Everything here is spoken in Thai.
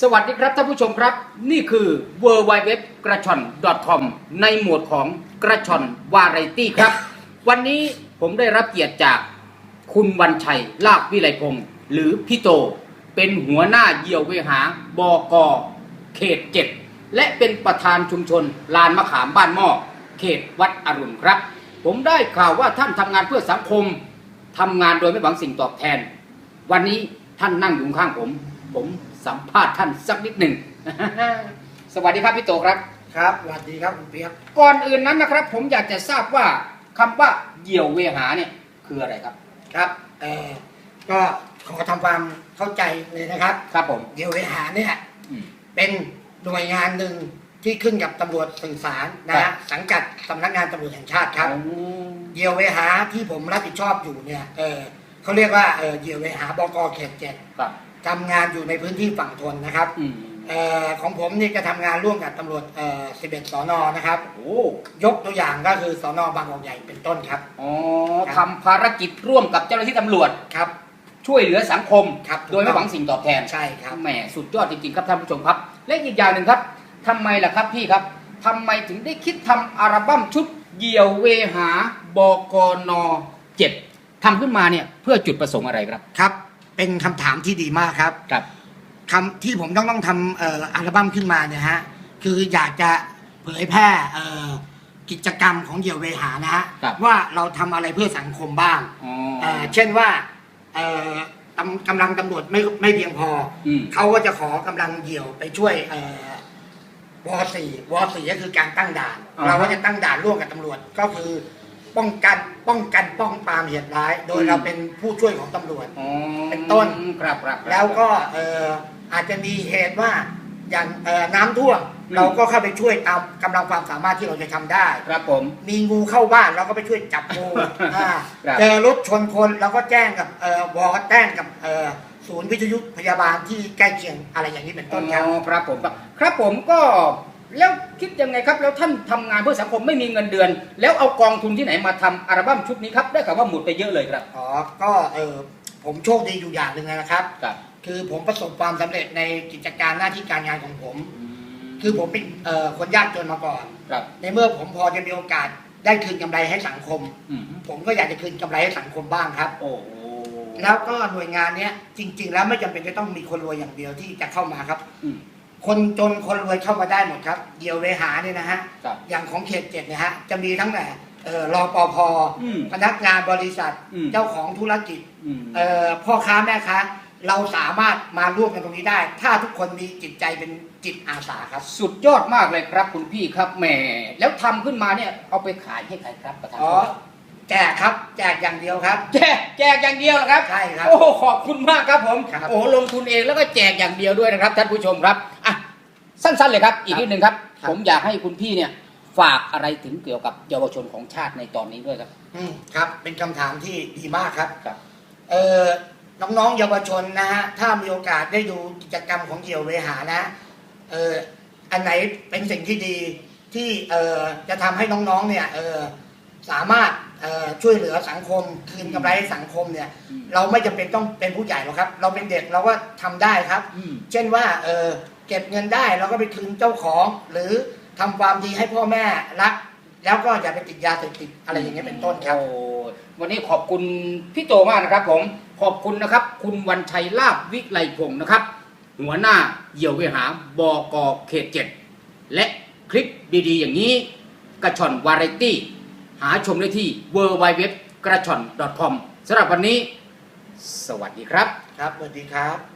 สวัสดีครับท่านผู้ชมครับ นี่คือ w w w กระชอน .com ในหมวดของกระชอนวาไรตี้ครับ วันนี้ผมได้รับเกียรติจากคุณวันชัย ลาบวิไลพงศ์หรือพี่โต เป็นหัวหน้าเยี่ยวเวหาบกเขตเจ็ดและเป็นประธานชุมชน ลานมะขามบ้านหม้อเขตวัดอรุณครับ ผมได้ข่าวว่าท่านทำงานเพื่อสังคมทำงานโดยไม่หวังสิ่งตอบแทน วันนี้ท่านนั่งอยู่ข้างผม ผม สัมภาษณ์ท่านสักนิดหนึ่ง สวัสดีครับพี่โตครับ ครับสวัสดีครับคุณเปียกก่อนอื่นนั้นนะครับ ผมอยากจะทราบว่าคำว่าเหยี่ยวเวหาเนี่ยคืออะไรครับ ครับเอ่อก็ขอทำความเข้าใจเลยนะครับ ครับผมเดี๋ยวเวหาเนี่ยอืมเป็นหน่วยงานหนึ่งที่ขึ้นกับตำรวจสื่อสารนะครัฮะบสังกัดสำนักงานตำรวจแห่งชาติครับอ๋อเดียวเวหาที่ผมรับผิดชอบอยู่เนี่ยเออเขาเรียกว่าเออเดียวเวหาบกเขตเจ็ดครับ ทำงานอยู่ในพื้นที่ฝั่งทนนะครับอืมเอ่อของผมนี่จะทำงานร่วมกับตำรวจเอ่อ11สอนอนะครับ โอ้ยกตัวอย่างก็คือสอนอบางกอกใหญ่เป็นต้นครับ อ๋อทำภารกิจร่วมกับเจ้าหน้าที่ตำรวจ ครับ ช่วยเหลือสังคม ครับโดยไม่หวังสิ่งตอบแทนใช่ครับ แหมสุดยอดจริงๆครับท่านผู้ชมครับ และอีกอย่างหนึ่งครับทำไมล่ะครับพี่ครับทำไมถึงได้คิดทำอัลบั้มชุดเหยี่ยวเวหาบกนเจ็ดทำขึ้นมาเนี่ยเพื่อจุดประสงค์อะไรครับ ครับ เป็นคำถามที่ดีมากครับครับ คำที่ผมต้องต้องทำเอ่ออัลบั้มขึ้นมาเนี่ยฮะคืออยากจะเผยแพร่เอ่อกิจกรรมของเหยี่ยวเวหานะฮะครับ ว่าเราทำอะไรเพื่อสังคมบ้าง อ๋อ เอ่อเช่นว่าเอ่อกำกำลังตำรวจไม่ไม่เพียงพออมเขาก็จะขอกำลังเหยี่ยวไปช่วยเอ่อวสี่วสี่ก็คือการตั้งด่าน อ่าฮะเราก็จะตั้งด่านร่วมกับตำรวจก็คือ ป้องกันป้องกันป้องปรามเหตุร้าย โดยอืมเราเป็นผู้ช่วยของตำรวจ อ๋อเป็นต้น ครับครับครับ แล้วก็เอ่ออาจจะมีเหตุว่าอย่างเอ่อน้ำท่วมอืม เราก็เข้าไปช่วยตามกำลังความสามารถที่เราจะทำได้ ครับผม มีงูเข้าบ้านเราก็ไปช่วยจับงูอ่าครับเจอรถชนคนเราก็แจ้งกับเอ่อวอแจ้งกับเอ่อศูนย์วิทยุพยาบาลที่ใกล้เคียงอะไรอย่างนี้เป็นต้นครับ อ๋อครับผมครับครับผมก็ แล้วคิดยังไงครับ แล้วท่านทำงานเพื่อสังคมไม่มีเงินเดือน แล้วเอากองทุนที่ไหนมาทำอัลบั้มชุดนี้ครับได้ข่าวว่าหมดไปเยอะเลยครับอ๋อก็เออผมโชคดีอยู่อย่างหนึ่งนะครับครับคือผมประสบความสำเร็จในกิจการหน้าที่การงานของผม คือผมเป็นเอ่อคนยากจนมาก่อนครับในเมื่อผมพอจะมีโอกาสได้คืนกำไรให้สังคมอืมผมก็อยากจะคืนกำไรให้สังคมบ้างครับ โอ้โหแล้วก็หน่วยงานเนี้ยจริง ๆ แล้วไม่จำเป็นจะต้องมีคนรวยอย่างเดียวที่จะเข้ามาครับอืม คนจนคนรวยเข้ามาได้หมดครับ เดียวเวหาเนี่ยนะฮะ ครับอย่างของเขตเจ็ดเนี่ยฮะ จะมีทั้งแต่เอ่อรอปภอืมพนักงานบริษัท อืม เจ้าของธุรกิจ อืม เอ่อพ่อค้าแม่ค้าเราสามารถมาร่วมกันตรงนี้ได้ ถ้าทุกคนมีจิตใจเป็นจิตอาสาครับ สุดยอดมากเลยครับคุณพี่ครับแหมแล้วทำขึ้นมาเนี่ยเอาไปขายให้ใครครับประธานอ๋อ แจกครับ แจกอย่างเดียวครับ แจกแจกอย่างเดียวเหรอครับ ใช่ครับ โอ้โหขอบคุณมากครับผม ครับ โอ้โหลงทุนเองแล้วก็แจกอย่างเดียวด้วยนะครับท่านผู้ชมครับอะ สั้นๆเลยครับ อีกนิดนึงครับ ครับ ผมอยากให้คุณพี่เนี่ยฝากอะไรถึงเกี่ยวกับเยาวชนของชาติในตอนนี้ด้วยครับ อืมครับเป็นคำถามที่ดีมากครับครับ เออน้องๆเยาวชนนะฮะถ้ามีโอกาสได้ดูกิจกรรมของเหยี่ยวเวหานะเอออันไหนเป็นสิ่งที่ดีที่เออจะทำให้น้องๆเนี่ยเออสามารถเออช่วยเหลือสังคม คืนกำไรให้สังคมเนี่ย อืม เราไม่จำเป็นต้องเป็นผู้ใหญ่หรอกครับ เราเป็นเด็กเราก็ทำได้ครับ อืม เช่นว่าเออ เก็บเงินได้เราก็ไปคืนเจ้าของ หรือทำความดีให้พ่อแม่รัก แล้วก็อย่าไปติดยาเสพติดอะไรอย่างเงี้ยเป็นต้นครับ โอ้วันนี้ขอบคุณพี่โตมากนะครับ ผมขอบคุณนะครับ คุณวันชัยลาบวิไลพงศ์นะครับ หัวหน้าเหยี่ยวเวหาบกเขตเจ็ดและคลิปดีๆ อย่างนี้ กระชอนวาไรตี้ หาชมได้ที่ w w w กระชอน .com สำหรับวันนี้ สวัสดีครับ ครับสวัสดีครับ